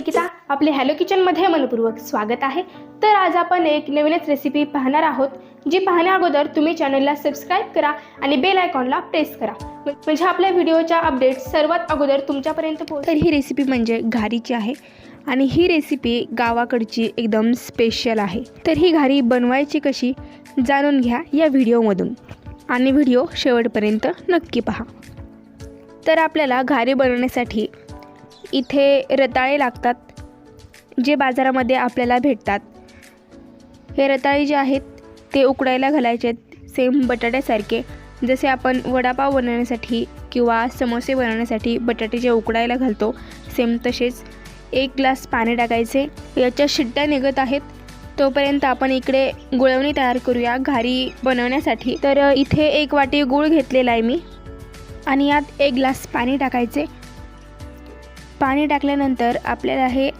निकिता आपले हॅलो किचनमध्ये मनपूर्वक स्वागत आहे. तर आज आपण एक नवीनच रेसिपी पाहणार आहोत जी पाहण्या अगोदर तुम्ही चॅनलला सबस्क्राईब करा आणि बेल आयकॉनला प्रेस करा. म्हणजे आपल्या व्हिडिओच्या अपडेट सर्वात अगोदर तुमच्यापर्यंत पोहोच तर ही रेसिपी म्हणजे घारीची आहे आणि ही रेसिपी गावाकडची एकदम स्पेशल आहे. तर ही घारी बनवायची कशी जाणून घ्या या व्हिडिओमधून आणि व्हिडिओ शेवटपर्यंत नक्की पहा. तर आपल्याला घारी बनवण्यासाठी इथे रताळे लागतात जे बाजारामध्ये आपल्याला भेटतात. हे रताळे जे आहेत ते उकडायला घालायचे आहेत सेम बटाट्यासारखे. जसे आपण वडापाव बनवण्यासाठी किंवा समोसे बनवण्यासाठी बटाटे जे उकडायला घालतो सेम तसेच एक ग्लास पाणी टाकायचे. याच्या शिट्ट्या निघत आहेत. तोपर्यंत आपण इकडे गुळवणी तयार करूया घारी बनवण्यासाठी. तर इथे एक वाटी गूळ घेतलेला आहे मी. आणि यात एक ग्लास पाणी टाकायचे. पाणी टाकल्यानंतर आपल्याला हे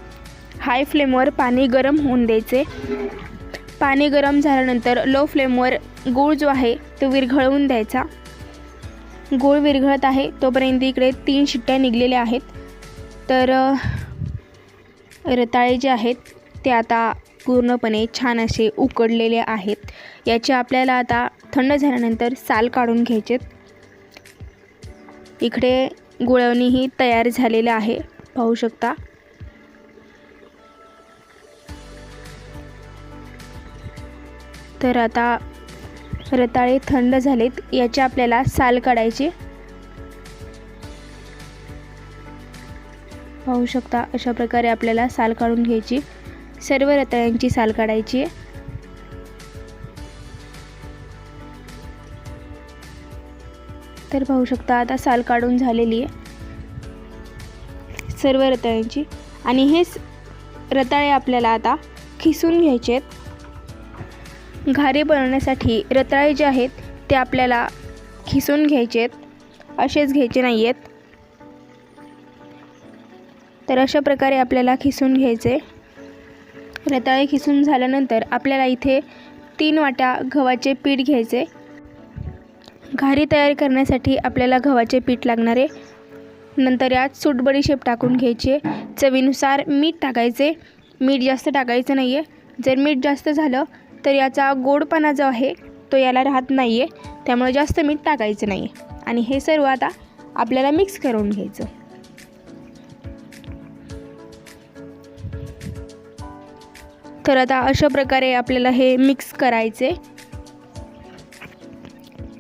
हाय फ्लेमवर पाणी गरम होऊन द्यायचे. पाणी गरम झाल्यानंतर लो फ्लेमवर गूळ जो आहे तो विरघळवून द्यायचा. गूळ विरघळत आहे तोपर्यंत इकडे तीन शिट्ट्या निघलेल्या आहेत. तर रताळे जे आहेत ते आता पूर्णपणे छान असे उकडलेले आहेत. याचे आपल्याला आता थंड झाल्यानंतर साल काढून घ्यायचेत. इकडे गुळवणीही तयार झालेलं आहे. पाहू शकता. तर आता रताळे थंड झालेत याचे आपल्याला साल काढायचे. पाहू शकता अशा प्रकारे आपल्याला साल काढून घ्यायची. सर्व रताळ्यांची साल काढायची. आहे तर पाहू शकता आता साल काढून झालेली आहे. सर्व रताळ्यांची. आणि हेच रताळे आपल्याला आता खिसून घ्यायचे आहेत. घारे बनवण्यासाठी रताळे जे आहेत ते आपल्याला खिसून घ्यायचे आहेत. असेच घ्यायचे नाही आहेत. तर अशा प्रकारे आपल्याला खिसून घ्यायचे. रताळे खिसून झाल्यानंतर आपल्याला इथे तीन वाट्या गव्हाचे पीठ घ्यायचे. घारी तयार करण्यासाठी आपल्याला गव्हाचे पीठ लागणार. आहे नंतर यात सुटबडीशेप टाकून घ्यायचे. चवीनुसार मीठ टाकायचे. मीठ जास्त टाकायचं नाही आहे जर मीठ जास्त झालं तर याचा गोडपणा जो आहे तो याला राहत नाही आहे त्यामुळे जास्त मीठ टाकायचं नाही आहे आणि हे सर्व आता आपल्याला मिक्स करून घ्यायचं. तर आता अशा प्रकारे आपल्याला हे मिक्स करायचे.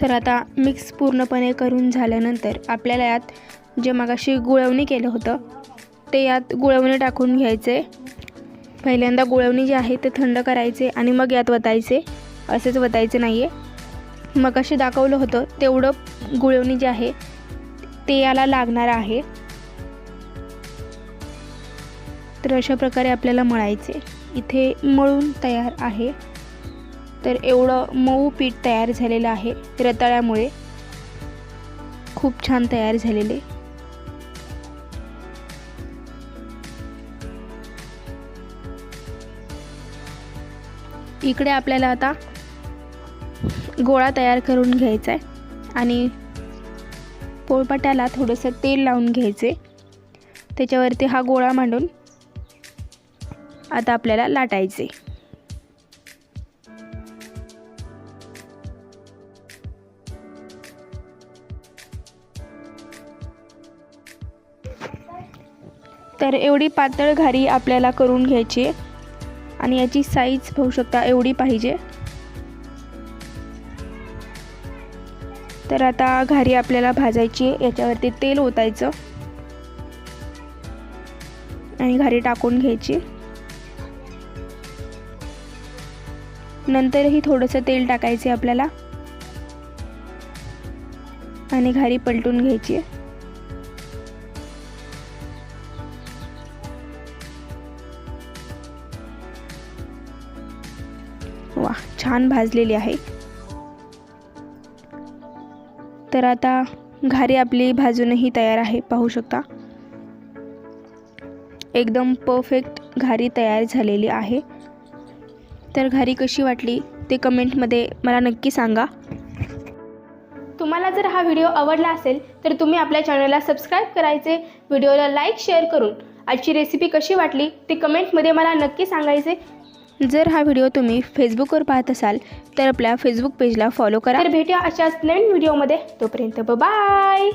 तर आता मिक्स पूर्णपणे करून झाल्यानंतर आपल्याला यात जे मगाशी गुळवणी केलं होतं ते यात गुळवणी टाकून घ्यायचे. पहिल्यांदा गुळवणी जे आहे ते थंड करायचे आणि मग यात वतायचे. असेच वतायचे नाही आहे मगाशी दाखवलं होतं तेवढं गुळवणी जे आहे ते याला लागणार आहे. तर अशा प्रकारे आपल्याला मळायचे. इथे मळून तयार आहे. तर एवढं मऊ पीठ तयार झालेलं आहे. रताळ्यामुळे खूप छान तयार झालेले. इकडे आपल्याला आता गोळा तयार करून घ्यायचा आहे आणि पोळपाट्याला थोडंसं तेल लावून घ्यायचे त्याच्यावरती हा गोळा मांडून आता आपल्याला लाटायचे तर एवढी पातळ घारी आपल्याला करून घ्यायची आहे. आणि याची साईज होऊ शकता एवढी पाहिजे. तर आता घारी आपल्याला भाजायची आहे. याच्यावरती तेल ओतायचं. आणि घारी टाकून घ्यायची. नंतरही थोडंसं तेल टाकायचे आपल्याला. आणि घारी पलटून घ्यायची वा छान भाजलेली आहे. तर आता घारी आपली भाजूनही तयार आहे पाहू शकता. एकदम परफेक्ट घारी तयार झालेली आहे. तर घारी कशी वाटली ते कमेंटमध्ये मला नक्की सांगा. तुम्हाला जर हा व्हिडिओ आवडला असेल तर तुम्ही आपल्या चॅनलला सबस्क्राईब करायचे व्हिडिओला लाईक शेअर करून. आजची रेसिपी कशी वाटली ते कमेंटमध्ये मला नक्की सांगायचे. जर हा व्हिडिओ तुम्ही फेसबुकवर पाहत असाल तर आपल्या फेसबुक पेजला फॉलो करा. तर भेटूया अशाच नवीन व्हिडिओमध्ये. तोपर्यंत बाय